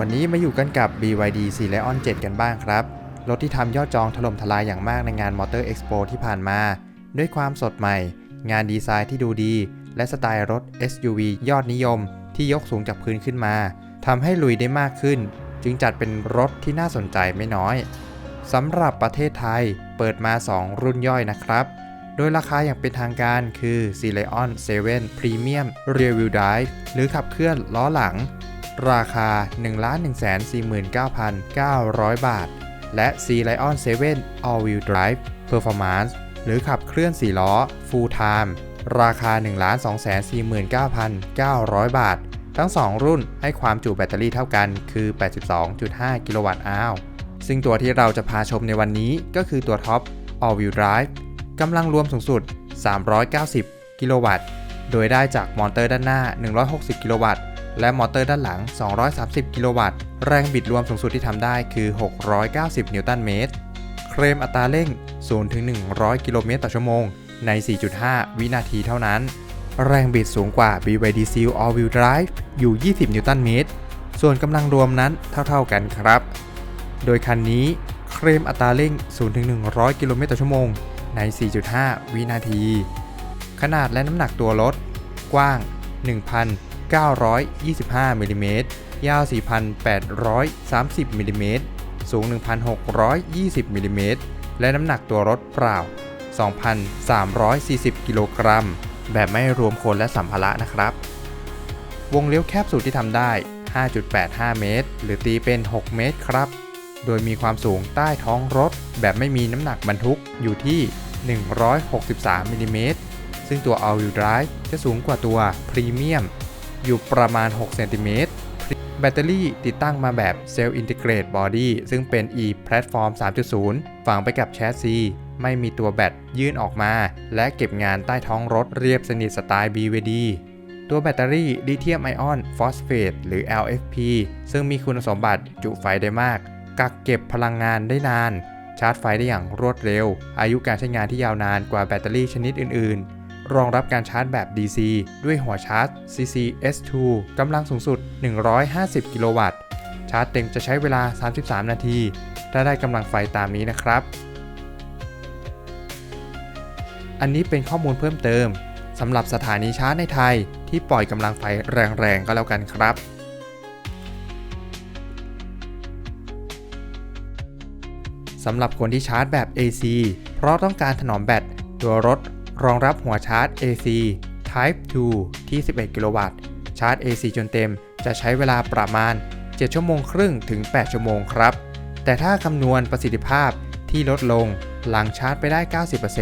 วันนี้มาอยู่กันกับ BYD c l e o n 7 กันบ้างครับ รถที่ทำยอดจองถล่มทลายอย่างมากในงาน Motor Expo ที่ผ่านมา ด้วยความสดใหม่ งานดีไซน์ที่ดูดี และสไตล์รถ SUV ยอดนิยม ที่ยกสูงจากพื้นขึ้นมาทำให้ลุยได้มากขึ้น จึงจัดเป็นรถที่น่าสนใจไม่น้อยสำหรับประเทศไทยเปิดมา 2 รุ่นย่อยนะครับ โดยราคาอย่างเป็นทางการคือ c l e o n 7 Premium Rear Wheel Drive หรือขับเคลื่อนล้อหลัง ราคา 1,149,900 บาท และ C Lion 7 All Wheel Drive Performance หรือขับเคลื่อน 4 ล้อ Full Time ราคา 1,249,900 บาท ทั้ง 2 รุ่นให้ความจุแบตเตอรี่เท่ากันคือ 82.5 กิโลวัตต์อาวซึ่งตัวที่เราจะพาชมในวันนี้ก็คือตัวท็อป All Wheel Drive กำลังรวมสูงสุด 390 กิโลวัตต์ โดยได้จากมอเตอร์ด้านหน้า 160 กิโลวัตต์ และมอเตอร์ด้านหลัง 230 กิโลวัตต์ แรงบิดรวมสูงสุดที่ทำได้คือ 690 นิวตันเมตร เครมอัตราเร่ง 0 ถึง 100 กิโลเมตรต่อชั่วโมง ใน 4.5 วินาทีเท่านั้น แรงบิดสูงกว่า BYD Seal All Wheel Drive อยู่ 20 นิวตันเมตร ส่วนกำลังรวมนั้นเท่า ๆกันครับ โดยคันนี้เครมอัตราเร่ง 0 ถึง 100 กิโลเมตรต่อชั่วโมง ใน 4.5 วินาที ขนาดและน้ำหนักตัวรถ กว้าง 1,000 925มิลลิเมตรยาว 4,830มิลลิเมตรสูง 1,620มิลลิเมตรและน้ำหนักตัวรถเปล่า 2,340 กิโลกรัม แบบไม่รวมคนและสัมภาระนะครับ วงเลี้ยวแคบสุดที่ทำได้ 5.85 เมตร หรือตีเป็น 6 เมตรครับ โดยมีความสูงใต้ท้องรถ แบบไม่มีน้ำหนักบรรทุกอยู่ที่ 163มิลลิเมตรซึ่งตัว All Wheel Drive จะสูงกว่าตัว Premium อยู่ประมาณ 6 เซนติเมตร แบตเตอรี่ติดตั้งมาแบบ Cell Integrate Body ซึ่งเป็น e Platform 3.0 ฝังไปกับแชสซีไม่มีตัวแบตยื่นออกมา และเก็บงานใต้ท้องรถเรียบสนิทสไตล์ BVD ตัวแบตเตอรี่ลิเธียมไอออนฟอสเฟตหรือ LFP ซึ่งมีคุณสมบัติจุไฟได้มาก กักเก็บพลังงานได้นาน ชาร์จไฟได้อย่างรวดเร็ว อายุการใช้งานที่ยาวนานกว่าแบตเตอรี่ชนิดอื่น รองรับการชาร์จแบบ DC ด้วยหัวชาร์จ CCS2 กำลังสูงสุด 150 กิโลวัตต์ ชาร์จเต็มจะใช้เวลา 33 นาที ถ้าได้กำลังไฟตามนี้นะครับ อันนี้เป็นข้อมูลเพิ่มเติมสำหรับสถานีชาร์จในไทยที่ปล่อยกำลังไฟแรงๆก็แล้วกันครับสำหรับคนที่ชาร์จแบบ AC เพราะต้องการถนอมแบตตัวรถ รองรับหัวชาร์จ AC Type 2 ที่ 11 กิโลวัตต์ ชาร์จ AC จนเต็มจะใช้เวลาประมาณ 7 ชั่วโมงครึ่งถึง 8 ชั่วโมงครับ แต่ถ้าคำนวณประสิทธิภาพที่ลดลงหลังชาร์จไปได้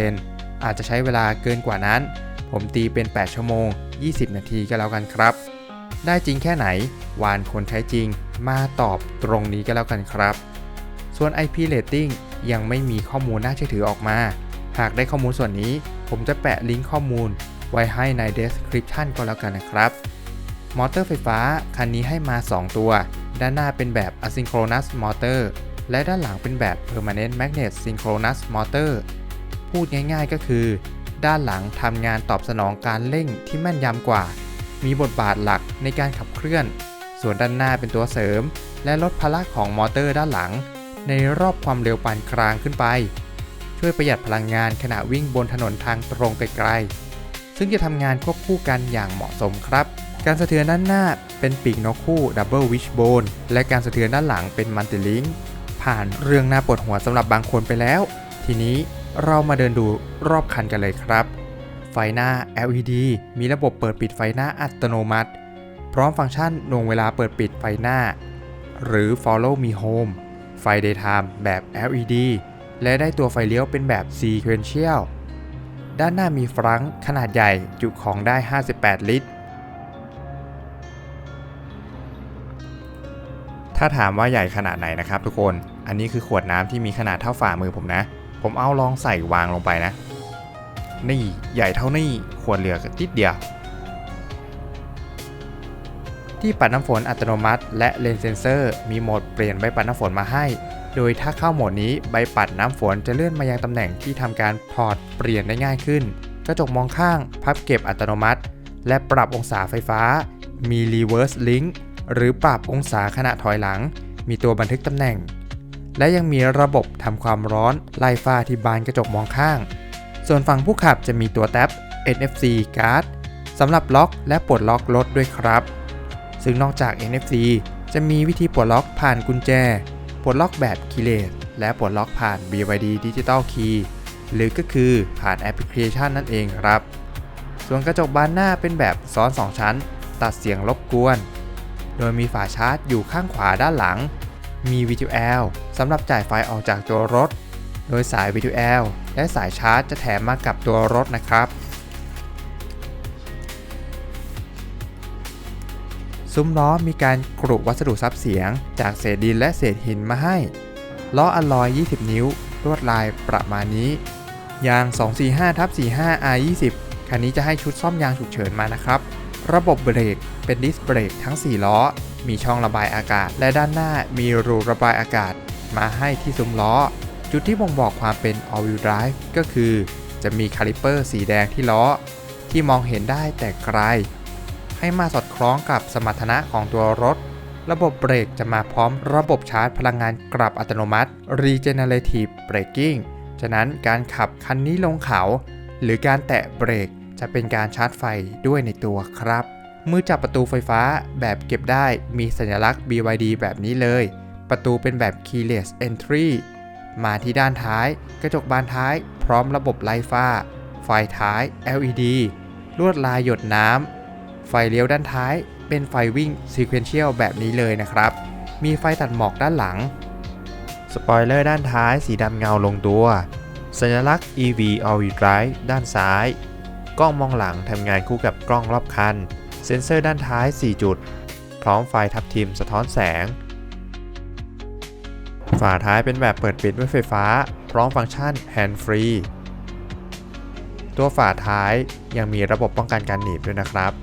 90%อาจจะใช้เวลาเกินกว่านั้น ผมตีเป็น 8 ชั่วโมง 20 นาทีก็แล้วกันครับ ได้จริงแค่ไหน วานคนใช้จริง มาตอบตรงนี้ก็แล้วกันครับ ส่วน IP rating ยังไม่มีข้อมูลน่าเชื่อถือออกมา หากได้ข้อมูลส่วนนี้ ผมจะแปะลิงก์ข้อมูล ไว้ให้ใน description ก็แล้วกันนะครับ มอเตอร์ไฟฟ้า คันนี้ให้มา 2 ตัว ด้านหน้าเป็นแบบ asynchronous motor และด้านหลังเป็นแบบ permanent magnet synchronous motor พูดง่ายๆก็คือ ด้านหลังทำงานตอบสนองการเร่งที่แม่นยำกว่า มีบทบาทหลักในการขับเคลื่อน ส่วนด้านหน้าเป็นตัวเสริม และลดพละของมอเตอร์ด้านหลัง ในรอบความเร็วปานกลางขึ้นไป ช่วยประหยัดพลังงานขณะวิ่งบนถนนทางตรงไกลๆ ซึ่งจะทำงานควบคู่กันอย่างเหมาะสมครับ การสะเทือนด้านหน้าเป็นปีกนกคู่ Double Wishbone และการสะเทือนด้านหลังเป็นมันติลิงผ่านเรื่องหน้าปวดหัวสำหรับบางคนไปแล้ว ทีนี้เรามาเดินดูรอบคันกันเลยครับ ไฟหน้า LED มีระบบเปิดปิดไฟหน้าอัตโนมัติ พร้อมฟังก์ชันนวงเวลาเปิดปิดไฟหน้า หรือ Follow Me Home ไฟ Daytime แบบ LED และได้ตัวไฟเลี้ยวเป็นแบบ Sequential ด้านหน้ามีฟรังขนาดใหญ่จุของได้ 58 ลิตร ถ้าถามว่าใหญ่ขนาดไหนนะครับทุกคน อันนี้คือขวดน้ำที่มีขนาดเท่าฝ่ามือผมนะ ผมเอาลองใส่วางลงไปนะ นี่ใหญ่เท่านี้ขวดเหลือติดเดียว ที่ปัดน้ำฝนอัตโนมัติ และเลนเซนเซอร์ มีโหมดเปลี่ยนใบปัดน้ำฝนมาให้ โดยถ้าเข้าโหมดนี้ใบปัดน้ำฝนจะเลื่อนมายังตำแหน่งที่ทำการพอร์ตเปลี่ยนได้ง่ายขึ้น กระจกมองข้างพับเก็บอัตโนมัติ และปรับองศาไฟฟ้า มี Reverse Link หรือปรับองศาขณะถอยหลัง มีตัวบันทึกตำแหน่ง และยังมีระบบทำความร้อนไล่ฟ้าที่บานกระจกมองข้าง ส่วนฝั่งผู้ขับจะมีตัวแท็บ NFC Card สำหรับล็อกและปลดล็อกรถด้วยครับ ซึ่งนอกจาก NFC จะมีวิธีปลดล็อกผ่านกุญแจ ปลดล็อกแบบคีเลสและปลดล็อกผ่าน BYD Digital Key หรือก็คือผ่านแอปพลิเคชันนั่นเองครับ ส่วนกระจกบานหน้าเป็นแบบซ้อน 2 ชั้น ตัดเสียงรบกวน โดยมีฝาชาร์จอยู่ข้างขวาด้านหลัง มี V2L สำหรับจ่ายไฟออกจากตัวรถ โดยสาย V2L และสายชาร์จจะแถมมากับตัวรถนะครับ ซุ้มล้อมีการกรุวัสดุซับเสียง จากเศษดินและเศษหินมาให้ ล้ออลลอย 20 นิ้ว ลวดลายประมาณนี้ ยาง 245ทับ45 R20 คันนี้จะให้ชุดซ่อมยางฉุกเฉินมานะครับ ระบบเบรกเป็นดิสเบรกทั้ง 4 ล้อ มีช่องระบายอากาศ และด้านหน้ามีรูระบายอากาศ มาให้ที่ซุ้มล้อ จุดที่บ่งบอกความเป็น all wheel drive ก็คือ จะมีคาลิเปอร์สีแดงที่ล้อ ที่มองเห็นได้แต่ไกล ให้มาสอดคล้องกับสมรรถนะของตัวรถ ระบบเบรกจะมาพร้อมระบบชาร์จพลังงานกลับอัตโนมัติ Regenerative Braking ฉะนั้นการขับคันนี้ลงเขา หรือการแตะเบรกจะเป็นการชาร์จไฟด้วยในตัวครับ มือจับประตูไฟฟ้าแบบเก็บได้มีสัญลักษณ์ BYD แบบนี้เลย ประตูเป็นแบบ keyless entry มาที่ด้านท้าย กระจกบานท้าย พร้อมระบบไล่ฟ้า ไฟท้าย LED ลวดลายหยดน้ำ ไฟเลี้ยวด้านท้าย เป็นไฟวิ่ง Sequential แบบนี้เลยนะครับ มีไฟตัดหมอกด้านหลัง สปอยเลอร์ด้านท้ายสีดำเงาลงตัว สัญลักษณ์ EV All Wheel Drive ด้านซ้าย กล้องมองหลังทำงานคู่กับกล้องรอบคัน เซ็นเซอร์ด้านท้าย 4 จุด พร้อมไฟทับทิมสะท้อนแสง ฝาท้ายเป็นแบบเปิดปิดด้วยไฟฟ้า พร้อมฟังก์ชัน Hand Free ตัวฝาท้ายยังมีระบบป้องกันการหนีบด้วยนะครับ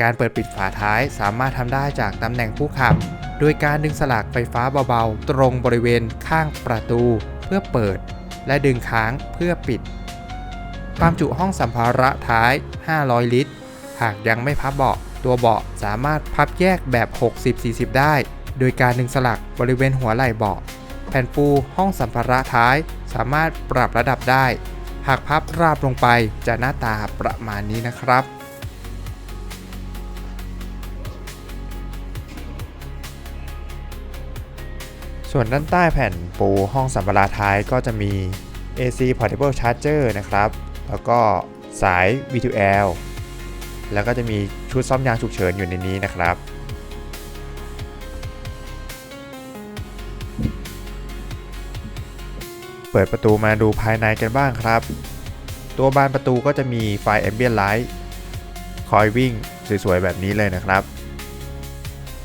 การเปิดปิดฝาท้ายสามารถทำได้จากตำแหน่งผู้ขับ โดยการดึงสลักไฟฟ้าเบาๆ ตรงบริเวณข้างประตู เพื่อเปิด และดึงค้างเพื่อปิด ความจุห้องสัมภาระท้าย 500 ลิตร หากยังไม่พับเบาะ ตัวเบาะสามารถพับแยกแบบ 60-40 ได้ โดยการดึงสลักบริเวณหัวไหล่เบาะ แผ่นปูห้องสัมภาระท้าย สามารถปรับระดับได้ หากพับราบลงไปจะหน้าตาประมาณนี้นะครับ ส่วนด้านใต้แผ่นปูห้องสัมภาระท้ายก็จะมี AC Portable Charger นะครับ แล้วก็สาย V2L แล้วก็จะมีชุดซ่อมยางฉุกเฉินอยู่ในนี้นะครับ เปิดประตูมาดูภายในกันบ้างครับ ตัวบานประตูก็จะมีไฟ Ambient Light คอยวิ่งสวยๆแบบนี้เลยนะครับ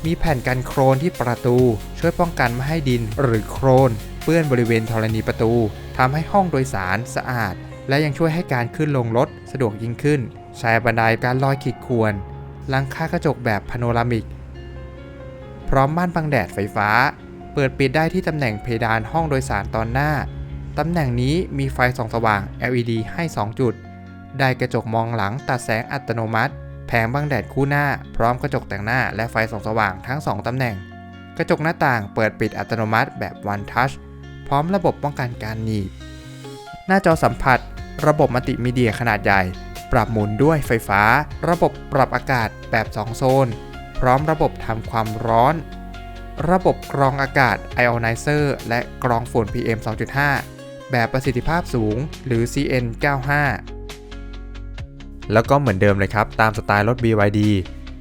มีแผ่นกันโครนที่ประตู ช่วยป้องกันไม่ให้ดินหรือโครนเปื้อนบริเวณธรณีประตูทำให้ห้องโดยสารสะอาด และยังช่วยให้การขึ้นลงรถสะดวกยิ่งขึ้น ใช้บันไดการลอยขีดข่วนหลังคากระจกแบบพาโนรามิก พร้อมม่านบังแดดไฟฟ้า เปิดปิดได้ที่ตำแหน่งเพดานห้องโดยสารตอนหน้า ตำแหน่งนี้มีไฟส่องสว่าง LED ให้ 2 จุด ได้กระจกมองหลังตัดแสงอัตโนมัติ แผงบังแดดคู่หน้า พร้อมกระจกแต่งหน้าและไฟส่องสว่างทั้ง 2 ตำแหน่ง กระจกหน้าต่างเปิดปิดอัตโนมัติแบบ One Touch พร้อมระบบป้องกันการหนีบ หน้าจอสัมผัส ระบบมัลติมีเดียขนาดใหญ่ ปรับหมุนด้วยไฟฟ้า ระบบปรับอากาศแบบ 2 โซน พร้อมระบบทำความร้อน ระบบกรองอากาศ Ionizer และกรองฝุ่น PM 2.5 แบบประสิทธิภาพสูงหรือ CN95 แล้วก็เหมือนเดิมเลยครับ ตามสไตล์รถ BYD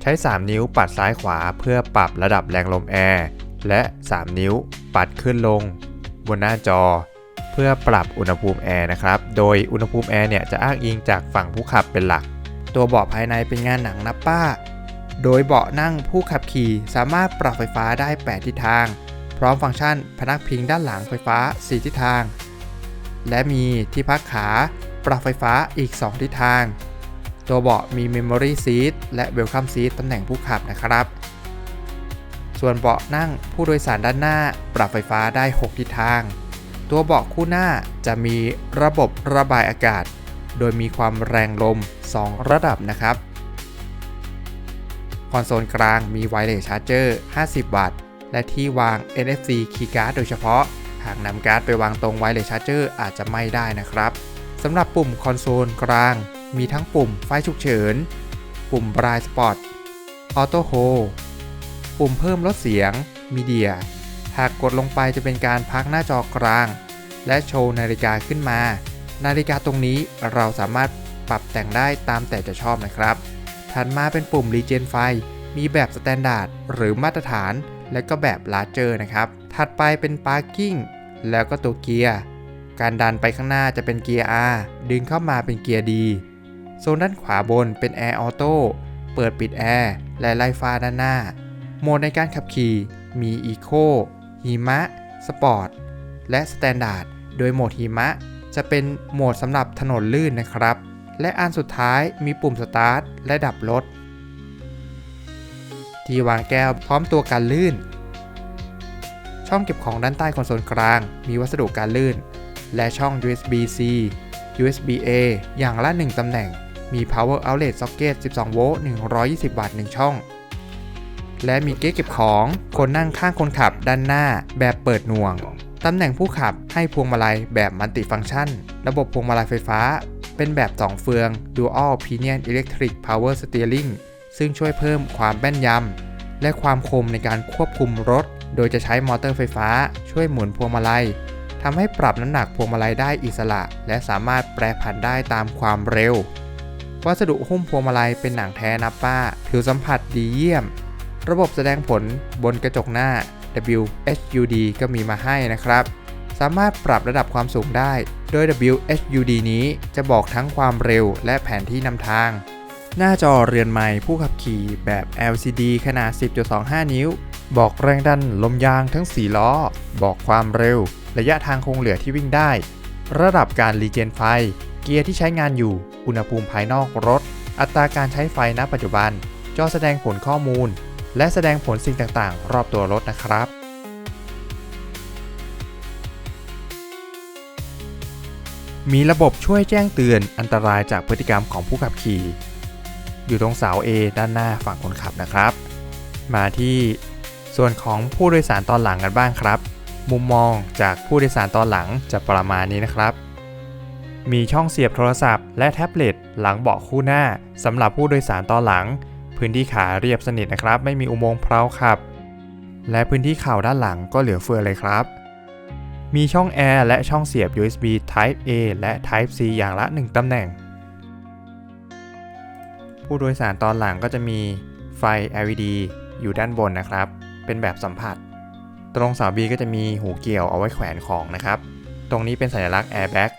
ใช้ 3 นิ้วปัดซ้ายขวาเพื่อปรับระดับแรงลมแอร์ และ 3 นิ้วปัดขึ้นลง บนหน้าจอ เพื่อปรับอุณหภูมิแอร์นะครับ โดยอุณหภูมิแอร์เนี่ยจะอ้างอิงจากฝั่งผู้ขับเป็นหลัก ตัวเบาะภายในเป็นงานหนังนับป้า โดยเบาะนั่งผู้ขับขี่สามารถปรับไฟฟ้าได้ 8 ทิศทาง พร้อมฟังก์ชันพนักพิงด้านหลังไฟฟ้า 4 ทิศทาง และมีที่พักขาปรับไฟฟ้าอีก 2 ทิศทาง ตัวเบาะมี Memory Seat และ Welcome Seat ตำแหน่งผู้ขับนะครับ ส่วนเบาะนั่งผู้โดยสารด้านหน้า ปรับไฟฟ้าได้ 6 ทิศทาง ตัวเบาะคู่หน้าจะมีระบบระบายอากาศ โดยมีความแรงลม 2 ระดับนะครับขอนโซลกลางมีไวเลสชาร์เจอร์50 วัตต์ และที่วาง NFC keycard โดยเฉพาะ หากนำการ์ดไปวางตรงไวเลสชาร์เจอร์อาจจะไม่ได้นะครับสำหรับปุ่มคอนโซลกลาง มีทั้งปุ่มไฟฉุกเฉิน ปุ่ม Bright Spot Auto Hold ปุ่มเพิ่มลดเสียง Media หากกดลงไปจะเป็นการพักหน้าจอกลาง และโชว์นาฬิกาขึ้นมา นาฬิกาตรงนี้เราสามารถปรับแต่งได้ตามแต่จะชอบนะครับ ถัดมาเป็นปุ่ม Regen ไฟ มีแบบสแตนดาร์ดหรือมาตรฐาน และก็แบบ Larger นะครับ ถัดไปเป็น Parking แล้วก็ตัวเกียร์ การดันไปข้างหน้าจะเป็นเกียร์ R ดึงเข้ามาเป็นเกียร์ D ซนด้านขวาบนเป็น Air Auto เปิดปิดแอร์และไล่ฟ้าด้านหน้า โหมดในการขับขี่มี Eco หิมะ Sport และ Standard โดยโหมดหิมะ จะเป็นโหมดสำหรับถนนลื่นนะครับ และอันสุดท้ายมีปุ่ม Start และดับรถ ที่วางแก้วพร้อมตัวกันลื่น ช่องเก็บของด้านใต้คอนโซลกลาง มีวัสดุการลื่น และช่อง USB-C USB-A อย่างละ 1ตำแหน่ง มี Power Outlet Socket 12 โวลต์ 120 วัตต์ 1 ช่อง และมีเก๊ะเก็บของ คนนั่งข้างคนขับด้านหน้าแบบเปิดหน่วง ตำแหน่งผู้ขับให้พวงมาลัยแบบมัลติฟังก์ชัน ระบบพวงมาลัยไฟฟ้า เป็นแบบ 2 เฟือง Dual Pinion Electric Power Steering ซึ่งช่วยเพิ่มความแม่นยำ และความคมในการควบคุมรถ โดยจะใช้มอเตอร์ไฟฟ้า ช่วยหมุนพวงมาลัยทำให้ปรับน้ำหนักพวงมาลัยได้อิสระ และสามารถแปรผันได้ตามความเร็ว วัสดุหุ้มพวงมาลัยเป็นหนังแท้นับป้า ผิวสัมผัสดีเยี่ยม ระบบแสดงผลบนกระจกหน้า WHUD ก็มีมาให้นะครับ สามารถปรับระดับความสูงได้ โดย WHUD นี้จะบอกทั้งความเร็วและแผนที่นำทาง หน้าจอเรือนใหม่ผู้ขับขี่แบบ LCD ขนาด 10.25 นิ้ว บอกแรงดันลมยางทั้ง 4 ล้อ บอกความเร็ว ระยะทางคงเหลือที่วิ่งได้ ระดับการรีเจนไฟ เกียร์ที่ใช้งานอยู่ อุณหภูมิภายนอกรถ อัตราการใช้ไฟณปัจจุบัน จอแสดงผลข้อมูล และแสดงผลสิ่งต่างๆ รอบตัวรถนะครับมีระบบช่วยแจ้งเตือนอันตรายจากพฤติกรรมของผู้ขับขี่ อยู่ตรงเสา A ด้านหน้าฝั่งคนขับนะครับ มาที่ส่วนของผู้โดยสารตอนหลังกันบ้างครับ มุมมองจากผู้โดยสารตอนหลังจะประมาณนี้นะครับ มีช่องเสียบโทรศัพท์ และแท็บเล็ตหลังเบาะคู่หน้าสำหรับผู้โดยสารตอนหลัง พื้นที่ขาเรียบสนิทนะครับ ไม่มีอุโมงค์เพลาขับ และพื้นที่เข่าด้านหลังก็เหลือเฟือเลยครับ มีช่องแอร์และช่องเสียบ USB Type A และ Type C อย่างละ 1 ตำแหน่ง ผู้โดยสารตอนหลังก็จะมีไฟ LED อยู่ด้านบนนะครับ เป็นแบบสัมผัส ตรงเสา B ก็จะมีหูเกี่ยวเอาไว้แขวนของนะครับ ตรงนี้เป็นสัญลักษณ์ Airbag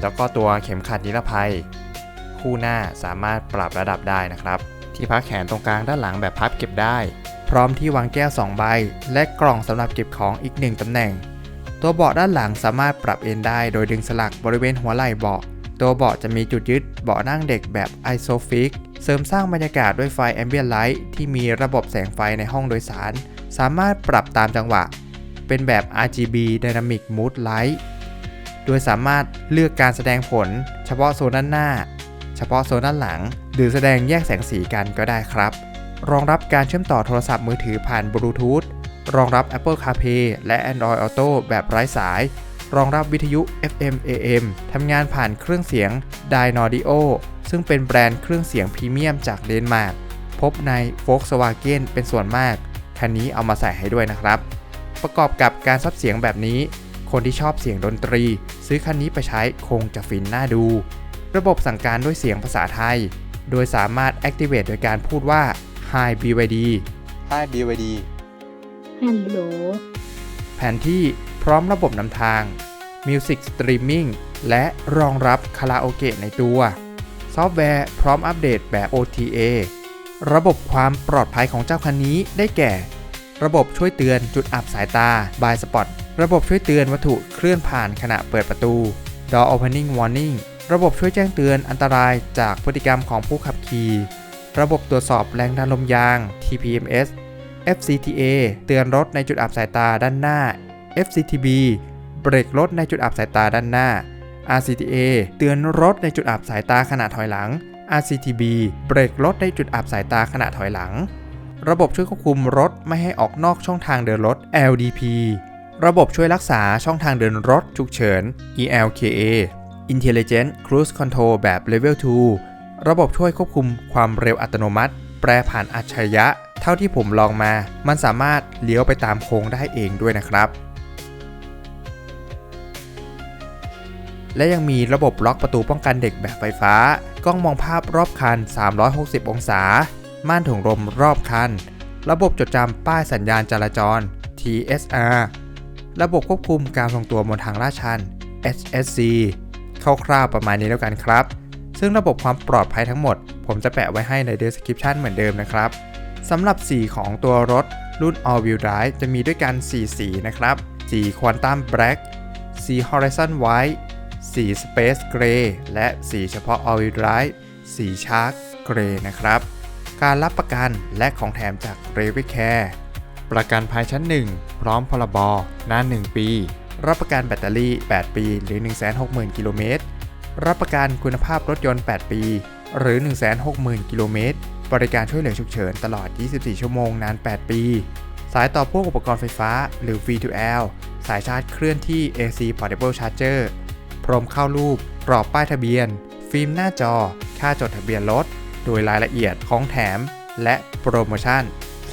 แล้วก็ตัวเข็มขัดนิรภัย คู่หน้าสามารถปรับระดับได้นะครับ ที่พักแขนตรงกลางด้านหลังแบบพับเก็บได้ พร้อมที่วางแก้ว 2 ใบ และกล่องสำหรับเก็บของอีก 1ตำแหน่ง ตัวเบาะด้านหลังสามารถปรับเอนได้ โดยดึงสลักบริเวณหัวไหล่เบาะ ตัวเบาะจะมีจุดยึดเบาะนั่งเด็กแบบ ISOFIX เสริมสร้างบรรยากาศด้วยไฟ Ambient Light ที่มีระบบแสงไฟในห้องโดยสาร สามารถปรับตามจังหวะ เป็นแบบ RGB Dynamic Mood Light โดยสามารถเลือกการแสดงผล เฉพาะโซนด้านหน้า เฉพาะโซนด้านหลัง หรือแสดงแยกแสงสีกันก็ได้ครับ รองรับการเชื่อมต่อโทรศัพท์มือถือผ่านบลูทูธรองรับ Apple CarPlay และ Android Auto แบบไร้สาย รองรับวิทยุ FM AM ทำงานผ่านเครื่องเสียง Dynaudio ซึ่งเป็นแบรนด์เครื่องเสียงพรีเมียมจากเดนมาร์กพบใน Volkswagen เป็นส่วนมาก คันนี้เอามาใส่ให้ด้วยนะครับ ประกอบกับการซับเสียงแบบนี้ คนที่ชอบเสียงดนตรี ซื้อคันนี้ไปใช้คงจะฟินน่าดู ระบบสั่งการด้วยเสียงภาษาไทย โดยสามารถ activate โดยการพูดว่า Hi BYD Hi BYD ฮัลโหลแผนที่พร้อมระบบนำทาง Music Streaming และรองรับคาราโอเกะในตัว ซอฟต์แวร์พร้อมอัปเดตแบบ OTA ระบบความปลอดภัยของเจ้าคันนี้ได้แก่ ระบบช่วยเตือนจุดอับสายตา by Spot ระบบช่วยเตือนวัตถุเคลื่อนผ่านขณะเปิดประตู Door Opening Warning ระบบช่วยแจ้งเตือนอันตรายจากพฤติกรรมของผู้ขับขี่ ระบบตรวจสอบแรงดันลมยาง TPMS FCTA เตือนรถในจุดอับสายตาด้านหน้า FCTB เบรกรถในจุดอับสายตาด้านหน้า RCTA เตือนรถในจุดอับสายตาขณะถอยหลัง RCTB เบรกรถในจุดอับสายตาขณะถอยหลัง ระบบช่วยควบคุมรถไม่ให้ออกนอกช่องทางเดินรถ LDP ระบบช่วยรักษาช่องทางเดินรถฉุกเฉิน ELKA Intelligent Cruise Control แบบ Level 2 ระบบช่วยควบคุมความเร็วอัตโนมัติ แปรผ่านอัจฉริยะ เท่าที่ผมลองมา มันสามารถเลี้ยวไปตามโค้งได้เองด้วยนะครับ และยังมีระบบล็อกประตูป้องกันเด็กแบบไฟฟ้า กล้องมองภาพรอบคัน 360 องศา ม่านถุงลมรอบคัน ระบบจดจำป้ายสัญญาณจราจร TSR ระบบควบคุมการทรงตัวบนทางลาดชัน HSC คร่าวๆประมาณนี้แล้วกันครับ ซึ่งระบบความปลอดภัยทั้งหมด ผมจะแปะไว้ให้ใน description เหมือนเดิมนะครับสำหรับสีของตัวรถรุ่น All Wheel Drive จะมีด้วยกัน 4 สีนะครับ สี Quantum Black สี Horizon White สี Space Gray และสีเฉพาะ All Wheel Drive สี Shark Gray นะครับ การรับประกันและของแถมจาก r e v i Care ประกันภายชั้น 1 พร้อมพรบนาน 1 ปี รับประกันแบตเตอรี่ 8 ปี หรือ 160,000 กิโลเมตร รับประกันคุณภาพรถยนต์ 8 ปี หรือ 160,000 กิโลเมตร บริการช่วยเหลือฉุกเฉินตลอด 24 ชั่วโมงนาน 8 ปี สายต่อพ่วงอุปกรณ์ไฟฟ้า หรือ V2L สายชาร์จเคลื่อนที่ AC Portable Charger พร้อมเข้ารูป กรอบป้ายทะเบียน ฟิล์มหน้าจอ ค่าจดทะเบียนรถ โดยรายละเอียดของแถม และโปรโมชั่น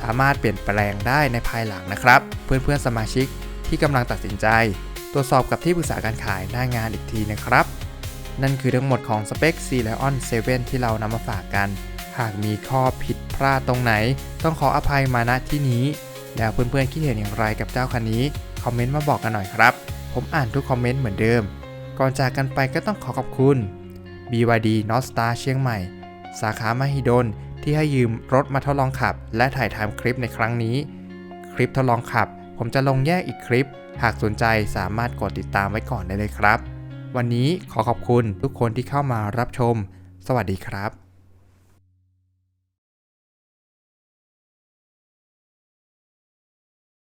สามารถเปลี่ยนแปลงได้ในภายหลังนะครับ เพื่อนๆสมาชิกที่กำลังตัดสินใจ ตรวจสอบกับที่ปรึกษาการขายหน้างานอีกทีนะครับ นั่นคือทั้งหมดของสเปค C Lion 7 ที่เรานำมาฝากกัน หากมีข้อผิดพลาดตรงไหน ต้องขออภัยมาณที่นี้ แล้วเพื่อนๆคิดเห็นอย่างไรกับเจ้าคันนี้ คอมเมนต์มาบอกกันหน่อยครับ ผมอ่านทุกคอมเมนต์เหมือนเดิม ก่อนจากกันไปก็ต้องขอขอบคุณ BYD North Star เชียงใหม่ สาขามหิดล ที่ให้ยืมรถมาทดลองขับ และถ่ายทำคลิปในครั้งนี้ คลิปทดลองขับ ผมจะลงแยกอีกคลิป หากสนใจสามารถกดติดตามไว้ก่อนได้เลยครับ วันนี้ขอขอบคุณทุกคนที่เข้ามารับชม สวัสดีครับ